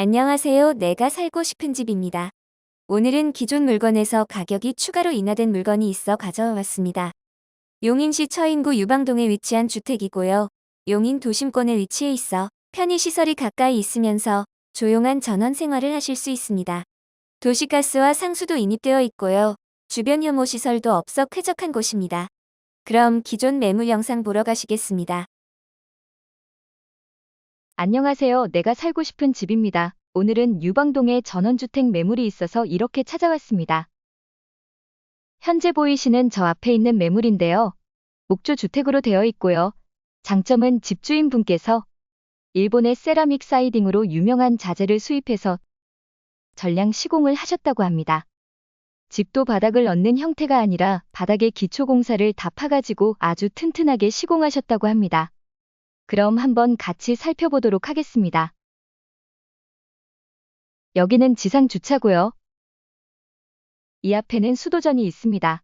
안녕하세요. 내가 살고 싶은 집입니다. 오늘은 기존 물건에서 가격이 추가로 인하된 물건이 있어 가져와 왔습니다. 용인시 처인구 유방동에 위치한 주택이고요. 용인 도심권에 위치해 있어 편의시설이 가까이 있으면서 조용한 전원 생활을 하실 수 있습니다. 도시가스와 상수도 인입되어 있고요. 주변 혐오시설도 없어 쾌적한 곳입니다. 그럼 기존 매물 영상 보러 가시겠습니다. 안녕하세요. 내가 살고 싶은 집입니다. 오늘은 유방동에 전원주택 매물이 있어서 이렇게 찾아왔습니다. 현재 보이시는 저 앞에 있는 매물인데요. 목조 주택으로 되어 있고요. 장점은 집주인 분께서 일본의 세라믹 사이딩으로 유명한 자재를 수입해서 전량 시공을 하셨다고 합니다. 집도 바닥을 얹는 형태가 아니라 바닥에 기초 공사를 다 파가지고 아주 튼튼하게 시공하셨다고 합니다. 그럼 한번 같이 살펴보도록 하겠습니다. 여기는 지상 주차고요. 이 앞에는 수도전이 있습니다.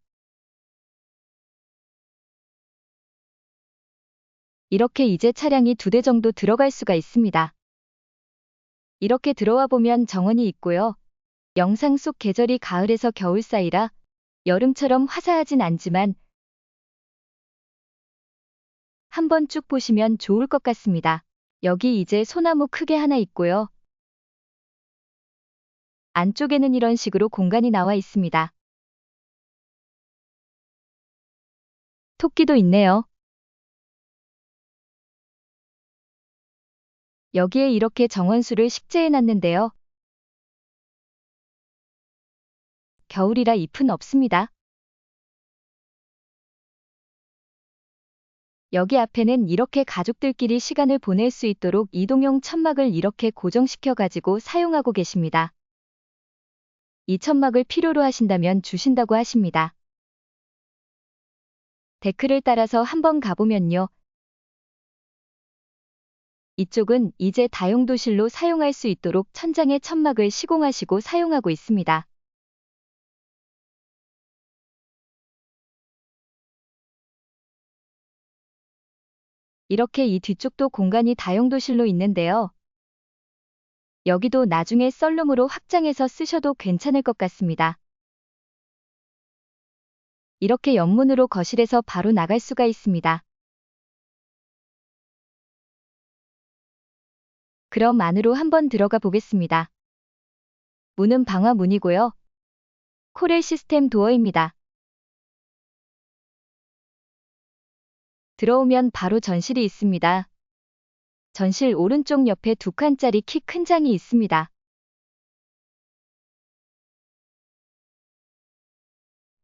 이렇게 이제 차량이 두 대 정도 들어갈 수가 있습니다. 이렇게 들어와 보면 정원이 있고요. 영상 속 계절이 가을에서 겨울 사이라 여름처럼 화사하진 않지만 한번 쭉 보시면 좋을 것 같습니다. 여기 이제 소나무 크게 하나 있고요. 안쪽에는 이런 식으로 공간이 나와 있습니다. 토끼도 있네요. 여기에 이렇게 정원수를 식재해 놨는데요. 겨울이라 잎은 없습니다. 여기 앞에는 이렇게 가족들끼리 시간을 보낼 수 있도록 이동용 천막을 이렇게 고정시켜 가지고 사용하고 계십니다. 이 천막을 필요로 하신다면 주신다고 하십니다. 데크를 따라서 한번 가보면요. 이쪽은 이제 다용도실로 사용할 수 있도록 천장에 천막을 시공하시고 사용하고 있습니다. 이렇게 이 뒤쪽도 공간이 다용도실로 있는데요. 여기도 나중에 썰룸으로 확장해서 쓰셔도 괜찮을 것 같습니다. 이렇게 옆문으로 거실에서 바로 나갈 수가 있습니다. 그럼 안으로 한번 들어가 보겠습니다. 문은 방화 문이고요. 코렐 시스템 도어입니다. 들어오면 바로 전실이 있습니다. 전실 오른쪽 옆에 두 칸짜리 키 큰 장이 있습니다.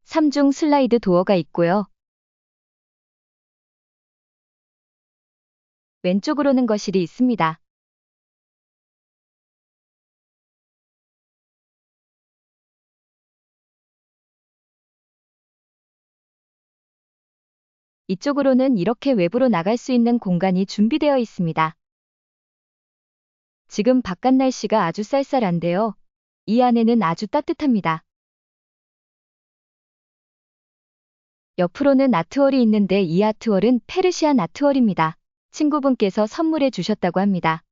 삼중 슬라이드 도어가 있고요. 왼쪽으로는 거실이 있습니다. 이쪽으로는 이렇게 외부로 나갈 수 있는 공간이 준비되어 있습니다. 지금 바깥 날씨가 아주 쌀쌀한데요. 이 안에는 아주 따뜻합니다. 옆으로는 아트월이 있는데 이 아트월은 페르시안 아트월입니다. 친구분께서 선물해 주셨다고 합니다.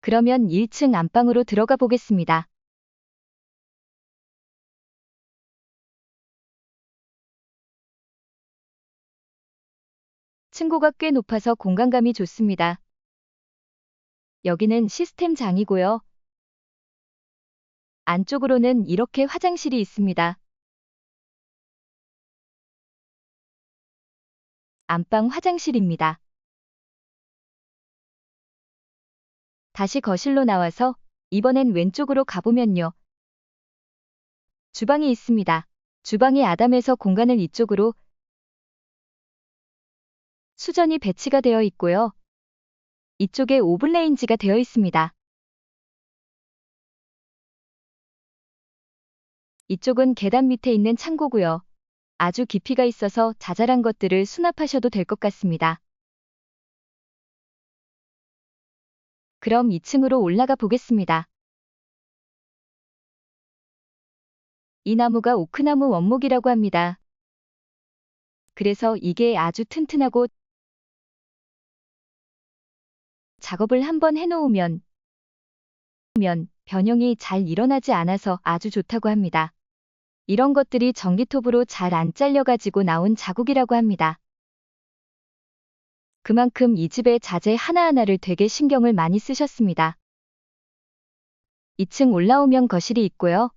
그러면 1층 안방으로 들어가 보겠습니다. 층고가 꽤 높아서 공간감이 좋습니다. 여기는 시스템 장이고요. 안쪽으로는 이렇게 화장실이 있습니다. 안방 화장실입니다. 다시 거실로 나와서 이번엔 왼쪽으로 가보면요. 주방이 있습니다. 주방이 아담해서 공간을 이쪽으로 수전이 배치가 되어 있고요. 이쪽에 오븐 레인지가 되어 있습니다. 이쪽은 계단 밑에 있는 창고고요. 아주 깊이가 있어서 자잘한 것들을 수납하셔도 될 것 같습니다. 그럼 2층으로 올라가 보겠습니다. 이 나무가 오크나무 원목이라고 합니다. 그래서 이게 아주 튼튼하고 작업을 한번 해놓으면 면 변형이 잘 일어나지 않아서 아주 좋다고 합니다. 이런 것들이 전기톱으로 잘 안 잘려가지고 나온 자국이라고 합니다. 그만큼 이 집의 자재 하나하나를 되게 신경을 많이 쓰셨습니다. 2층 올라오면 거실이 있고요.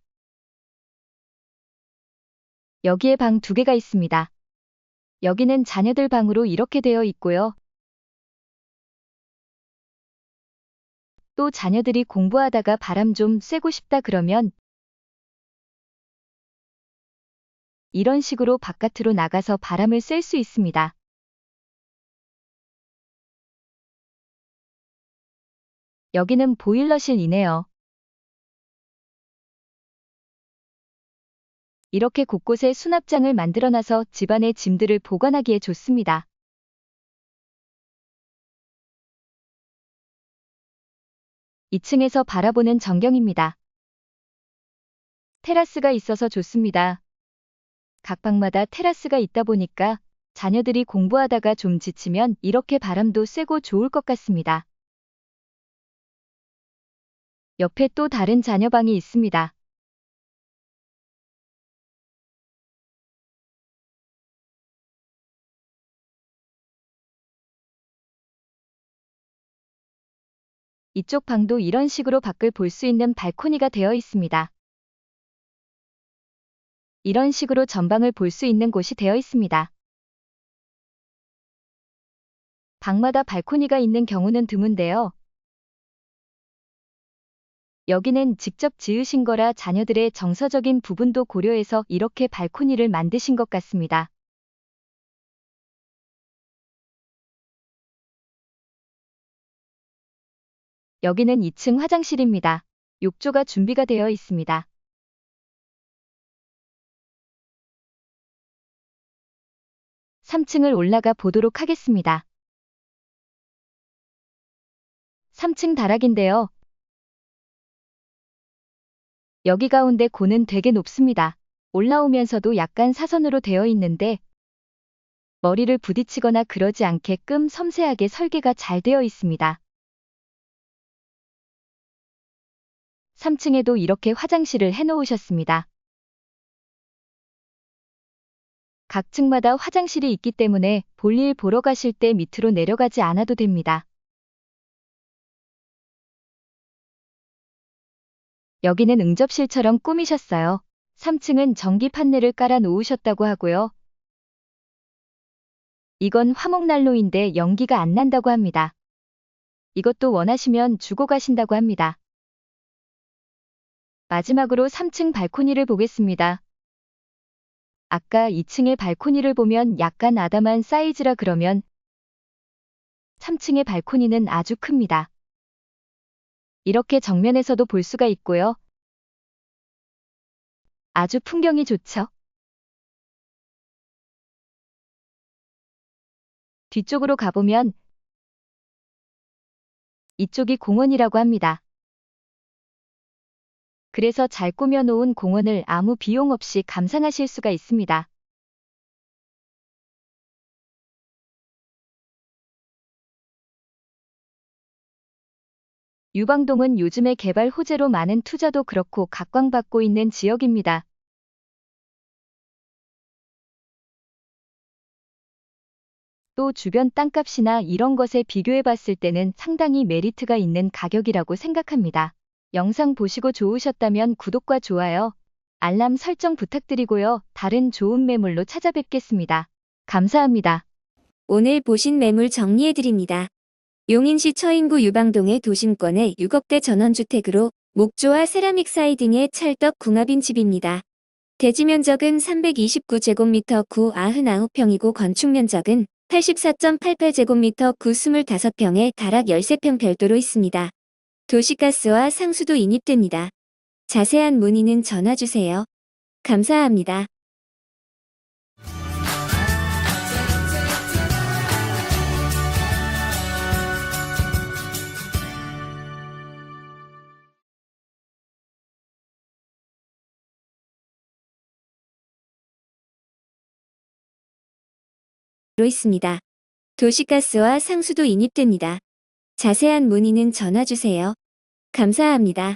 여기에 방 두 개가 있습니다. 여기는 자녀들 방으로 이렇게 되어 있고요. 또 자녀들이 공부하다가 바람 좀 쐬고 싶다 그러면 이런 식으로 바깥으로 나가서 바람을 쐴 수 있습니다. 여기는 보일러실이네요. 이렇게 곳곳에 수납장을 만들어놔서 집안의 짐들을 보관하기에 좋습니다. 이층에서 바라보는 전경입니다. 테라스가 있어서 좋습니다. 각 방마다 테라스가 있다 보니까 자녀들이 공부하다가 좀 지치면 이렇게 바람도 쐬고 좋을 것 같습니다. 옆에 또 다른 자녀 방이 있습니다. 이쪽 방도 이런 식으로 밖을 볼 수 있는 발코니가 되어 있습니다. 이런 식으로 전방을 볼 수 있는 곳이 되어 있습니다. 방마다 발코니가 있는 경우는 드문데요. 여기는 직접 지으신 거라 자녀들의 정서적인 부분도 고려해서 이렇게 발코니를 만드신 것 같습니다. 여기는 2층 화장실입니다. 욕조가 준비가 되어 있습니다. 삼층을 올라가 보도록 하겠습니다. 3층 다락인데요. 여기 가운데 고는 되게 높습니다. 올라오면서도 약간 사선으로 되어 있는데 머리를 부딪히거나 그러지 않게끔 섬세하게 설계가 잘 되어 있습니다. 3층에도 이렇게 화장실을 해놓으셨습니다. 각 층마다 화장실이 있기 때문에 볼일 보러 가실 때 밑으로 내려가지 않아도 됩니다. 여기는 응접실처럼 꾸미셨어요. 3층은 전기 판넬을 깔아 놓으셨다고 하고요. 이건 화목난로인데 연기가 안 난다고 합니다. 이것도 원하시면 주고 가신다고 합니다. 마지막으로 3층 발코니를 보겠습니다. 아까 2층의 발코니를 보면 약간 아담한 사이즈라 그러면 3층의 발코니는 아주 큽니다. 이렇게 정면에서도 볼 수가 있고요. 아주 풍경이 좋죠? 뒤쪽으로 가보면 이쪽이 공원이라고 합니다. 그래서 잘 꾸며놓은 공원을 아무 비용 없이 감상하실 수가 있습니다. 유방동은 요즘에 개발 호재로 많은 투자도 그렇고 각광받고 있는 지역입니다. 또 주변 땅값이나 이런 것에 비교해 봤을 때는 상당히 메리트가 있는 가격이라고 생각합니다. 영상 보시고 좋으셨다면 구독과 좋아요, 알람 설정 부탁드리고요. 다른 좋은 매물로 찾아뵙겠습니다. 감사합니다. 오늘 보신 매물 정리해드립니다. 용인시 처인구 유방동의 도심권의 6억대 전원주택으로 목조와 세라믹 사이딩의 찰떡 궁합인 집입니다. 대지 면적은 329제곱미터 구 99평이고 건축 면적은 84.88제곱미터 구 25평에 다락 13평 별도로 있습니다. 도시가스와 상수도 인입됩니다. 자세한 문의는 전화주세요. 감사합니다. 로 있습니다. 도시가스와 상수도 인입됩니다. 자세한 문의는 전화 주세요. 감사합니다.